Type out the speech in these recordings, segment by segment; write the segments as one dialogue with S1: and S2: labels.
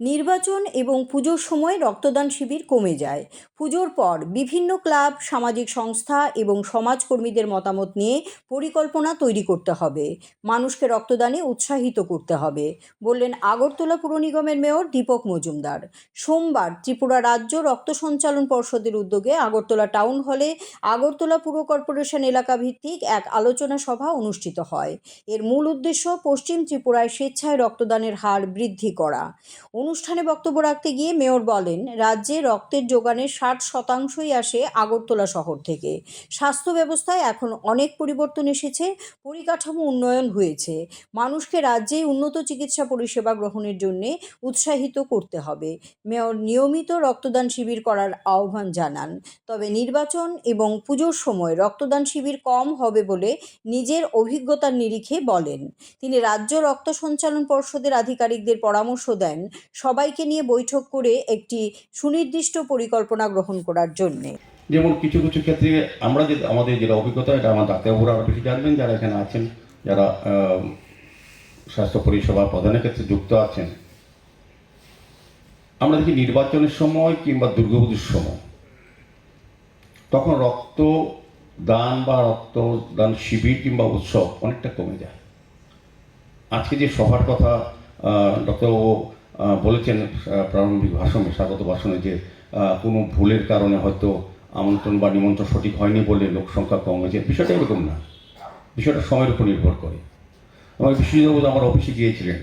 S1: নির্বাচন এবং পুজোর সময় রক্তদান শিবির কমে যায়। পুজোর পর বিভিন্ন ক্লাব, সামাজিক সংস্থা এবং সমাজকর্মীদের মতামত নিয়ে পরিকল্পনা তৈরি করতে হবে। মানুষকে রক্তদানে উৎসাহিত করতে হবে, বললেন আগরতলা পুর নিগমের মেয়র দীপক মজুমদার। সোমবার ত্রিপুরা রাজ্য রক্ত সঞ্চালন পর্ষদের উদ্যোগে আগরতলা টাউন হলে আগরতলা পুর কর্পোরেশন এলাকা ভিত্তিক এক আলোচনা সভা অনুষ্ঠিত হয়। এর মূল উদ্দেশ্য পশ্চিম ত্রিপুরায় স্বেচ্ছায় রক্তদানের হার বৃদ্ধি করা। অনুষ্ঠানে বক্তব্য রাখতে গিয়ে মেয়র বলেন, রাজ্যে রক্তের যোগানের ষাট শতাংশই আসে আগরতলা শহর থেকে। স্বাস্থ্য ব্যবস্থায় এখন অনেক পরিবর্তন এসেছে, পরিকাঠামো উন্নয়ন হয়েছে। মানুষকে রাজ্যে উন্নত চিকিৎসা পরিষেবা গ্রহণের জন্য উৎসাহিত করতে হবে। মেয়র নিয়মিত রক্তদান শিবির করার আহ্বান জানান। তবে নির্বাচন এবং পুজোর সময় রক্তদান শিবির কম হবে বলে নিজের অভিজ্ঞতার নিরিখে বলেন। তিনি রাজ্য রক্ত সঞ্চালন পর্ষদের আধিকারিকদের পরামর্শ দেন সবাইকে নিয়ে বৈঠক করে একটি সুনির্দিষ্ট পরিকল্পনা গ্রহণ করার জন্যে।
S2: যেমন কিছু কিছু ক্ষেত্রে আমরা যে, আমাদের যেটা অভিজ্ঞতা, এটা আমার ডাক্তারবাবুরা আরও বেশি জানবেন, যারা এখানে আছেন, যারা স্বাস্থ্য পরিষেবা প্রদানের ক্ষেত্রে যুক্ত আছেন। আমরা দেখি নির্বাচনের সময় কিংবা দুর্গাপুজোর সময়, তখন রক্ত দান বা রক্তদান শিবির কিংবা উৎসব অনেকটা কমে যায়। আজকে যে সভার কথা ডক্টরবাবু বলেছেন প্রারম্ভিক ভাষণে, স্বাগত ভাষণে যে কোনো ভুলের কারণে হয়তো আমন্ত্রণ বা নিমন্ত্রণ সঠিক হয়নি বলে লোক সংখ্যা কম হয়েছে। বিষয়টা এরকম না। বিষয়টা সময়ের উপর নির্ভর করে। আমার বিশ্বজিৎবাবু আমার অফিসে গিয়েছিলেন।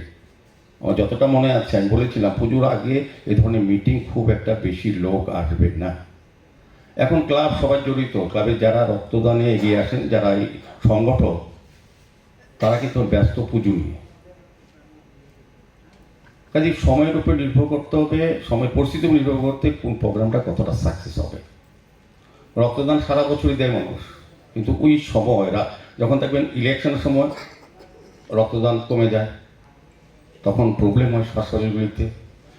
S2: আমার যতটা মনে আছে, আমি বলেছিলাম, পুজোর আগে এ ধরনের মিটিং খুব একটা বেশি লোক আসবে না। এখন ক্লাব সবাই জড়িত। ক্লাবে যারা রক্তদানে এগিয়ে আসেন, যারা এই সংগঠক, তারা কিন্তু ব্যস্ত পুজো নিয়ে। কাজে সময়ের উপর নির্ভর করতে হবে, সময় পরিস্থিতির উপর নির্ভর করতে কোন প্রোগ্রামটা কতটা সাকসেস হবে। রক্তদান সারা বছরই দেয় মানুষ, কিন্তু ওই সময় যখন দেখবেন ইলেকশনের সময় রক্তদান কমে যায়, তখন প্রবলেম হয় হাসপাতালগুলিতে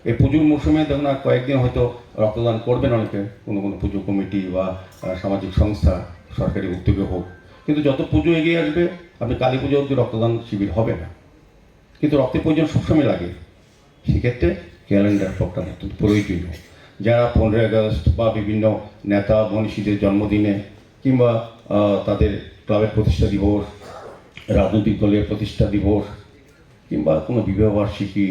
S2: এই পুজোর মৌসুমে দেখুন আর কয়েকদিন হয়তো রক্তদান করবেন অনেকে, কোনো কোনো পুজো কমিটি বা সামাজিক সংস্থা, সরকারি উদ্যোগে হোক। কিন্তু যত পুজো এগিয়ে আসবে, আপনি কালী পুজো অবধি রক্তদান শিবির হবে না। কিন্তু রক্তের প্রয়োজন সবসময় লাগে। সেক্ষেত্রে ক্যালেন্ডার প্রোগ্রাম অত্যন্ত প্রয়োজনীয় যারা পনেরোই আগস্ট বা বিভিন্ন নেতা মনীষীদের জন্মদিনে কিংবা আহ, তাদের ক্লাবের প্রতিষ্ঠা দিবস রাজনৈতিক দলের প্রতিষ্ঠা দিবস কিংবা কোনো বিবাহবার্ষিকী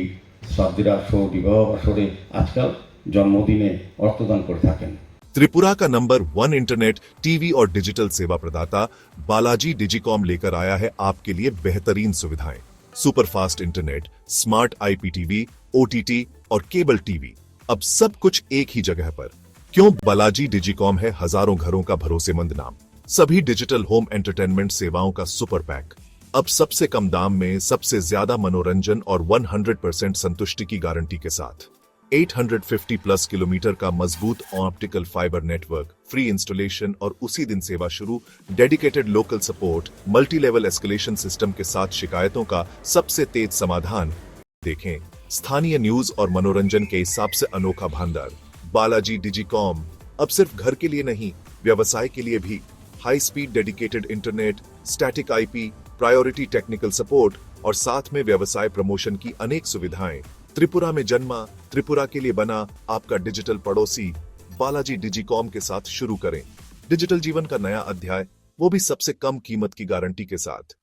S2: শ্রাদ্ধের আসর বিবাহ আসরে আজকাল জন্মদিনে রক্তদান করে থাকেন
S3: त्रिपुरा का नंबर वन इंटरनेट टीवी और डिजिटल सेवा प्रदाता बालाजी डिजिकॉम लेकर आया है आपके लिए बेहतरीन सुविधाएं superfast internet, smart IPTV OTT और केबल टीवी अब सब कुछ एक ही जगह पर। क्यों बालाजी डिजीकॉम है हज़ारों घरों का भरोसेमंद नाम। सभी डिजिटल होम एंटरटेनमेंट सेवाओं का सुपर पैक। अब सबसे कम दाम में सबसे ज़्यादा मनोरंजन और 100% संतुष्टि की गारंटी के साथ। 850 प्लस किलोमीटर का मज़बूत optical fibre network free installation और उसी दिन सेवा शुरू dedicated local support multi level escalation system के साथ शिकायतों का सबसे तेज समाधान। देखें, स्थानीय न्यूज़ और मनोरंजन के हिसाब से अनोखा भंडार। बालाजी डिजिकॉम अब सिर्फ़ घर के लिए नहीं, व्यवसाय के लिए भी। High speed dedicated internet static IP priority technical support और साथ में व्यवसाय प्रमोशन की अनेक सुविधाएँ। त्रिपुरा में जन्मा, त्रिपुरा के लिए बना आपका डिजिटल पड़ोसी बालाजी डिजीकॉम के साथ शुरू करें। डिजिटल जीवन का नया अध्याय, वो भी सबसे कम कीमत की गारंटी के साथ।